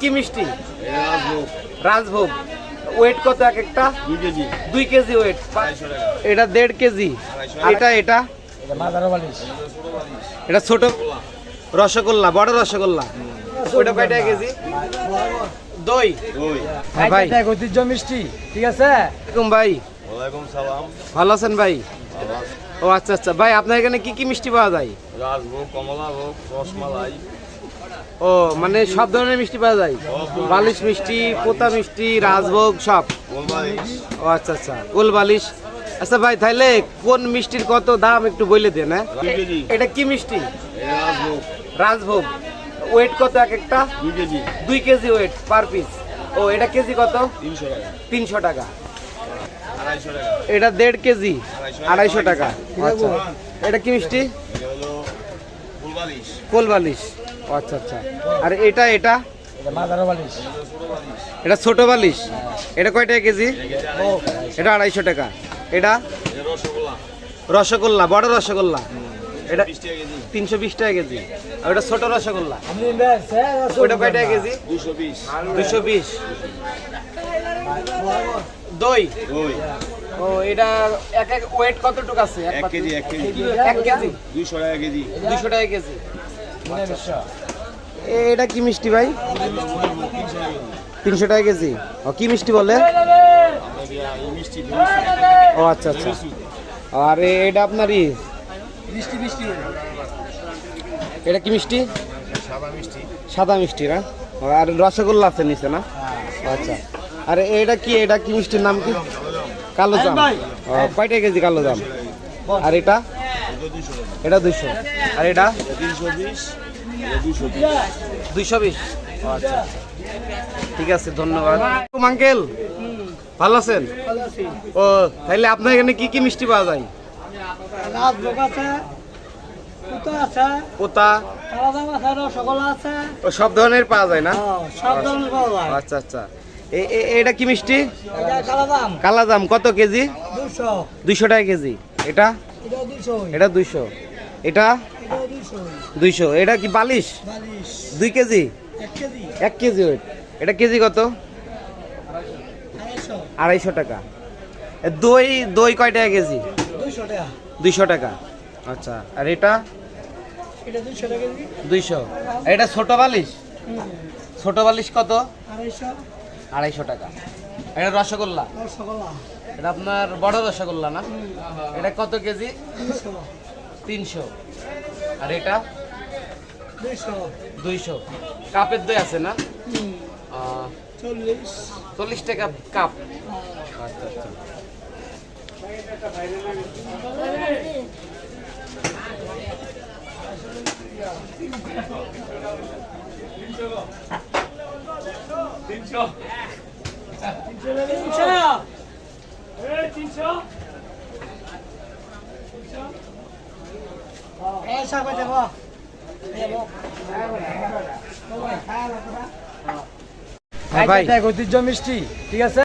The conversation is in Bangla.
কি মিষ্টি? রাজভোগ। রাজভোগ ওয়েট কত এক একটা? দুই কেজি। ওয়েট এটা দেড় কেজি। এটা এটা? এটা ছোট? রসগোল্লা বড় রসগোল্লা। ওটা কয় কেজি? দই। দই। হ্যাঁ ভাই। ঐতিহ্য মিষ্টি ঠিক আছে? ভাই। ভালো আছেন ভাই? ও আচ্ছা আচ্ছা। ভাই আপনার এখানে কি কি মিষ্টি পাওয়া যায়? রাজভোগ কমলা ভোগ রসমালাই। ও মানে সব ধরনের মিষ্টি পাওয়া যায়। বালিশ মিষ্টি পোতা মিষ্টি রাজভোগ সব। ও আচ্ছা আচ্ছা গোল বালিশ। আচ্ছা ভাই তাহলে কোন মিষ্টির কত দাম একটু বলে দেন হ্যাঁ? এটা কি মিষ্টি? রাজভোগ। ওয়েট কত এক একটা? দুই কেজি। ওয়েট পার পিস ও এটা কেজি কত? তিনশো টাকা। এটা দেড় কেজি। আড়াইশো টাকা। আচ্ছা। এটা কি মিষ্টি? এটা আচ্ছা আচ্ছা। আর এটা এটা? এটা এটা ছোট বালিশ? এটা কয় টাকা কেজি? এটা আড়াইশো টাকা। এটা? এটা রসগোল্লা রসগোল্লা বড় রসগোল্লা। এটা তিনশো বিশ টাকা কেজি। আর ওটা ছোট রসগোল্লা। ওটা কয় টাকা কেজি? দুশো বিশ। দুশো বিশ দই। ও এটা এক এক ওয়েট কতটুকু আছে? এক কেজি এক কেজি। এক কেজি। দুইশো টাকা কেজি। দুশো টাকা কেজি। এটা কি মিষ্টি ভাই? তিনশো টাকা কেজি। ও, কি মিষ্টি বলে? ও আচ্ছা আচ্ছা। আর এটা আপনার ই এটা কি মিষ্টি? সাদা মিষ্টি না? আর রসগোল্লা আছে নিচে, না? আচ্ছা। আর এটা কি এটা কি মিষ্টির নাম কি? কালো জাম। কয়টা কেজি কালো জাম? আর এটা? এটা দুইশো। আর এটা? তিনশো বিশ। দুইশো বিশ আচ্ছা। ঠিক আছে ধন্যবাদ। আঙ্কেল ভালো আছেন? ও তাহলে আপনার এখানে কি কি মিষ্টি পাওয়া যায়? পোতা ও সব ধরনের পাওয়া যায় না? সব ধরনের আচ্ছা আচ্ছা। এটা কি মিষ্টি? এটা কালাদাম কত কেজি? দুশো দুইশো টাকা কেজি। এটা? এটা দুইশো। এটা? দুইশো এটা কি বালিশ? দুই কেজি? এক কেজি। ওয়েট। এটা কেজি কত? আড়াইশো। টাকা। দই দই কয় টাকা কেজি? দুইশো টাকা। আচ্ছা আর এটা? দুইশো এটা ছোট বালিশ? ছোট বালিশ কত? আড়াইশো। আড়াইশো টাকা। এটা রসগোল্লা? রসগোল্লা। এটা আপনার বড় রসগোল্লা না? এটা কত কেজি? তিনশো। আর এটা? দুইশো। কাপের দই আছে না? চল্লিশ টাকা কাপ এই সাপে দেবো দেবো হ্যাঁ ভাই এটা এক ঐতিহ্য মিষ্টি ঠিক আছে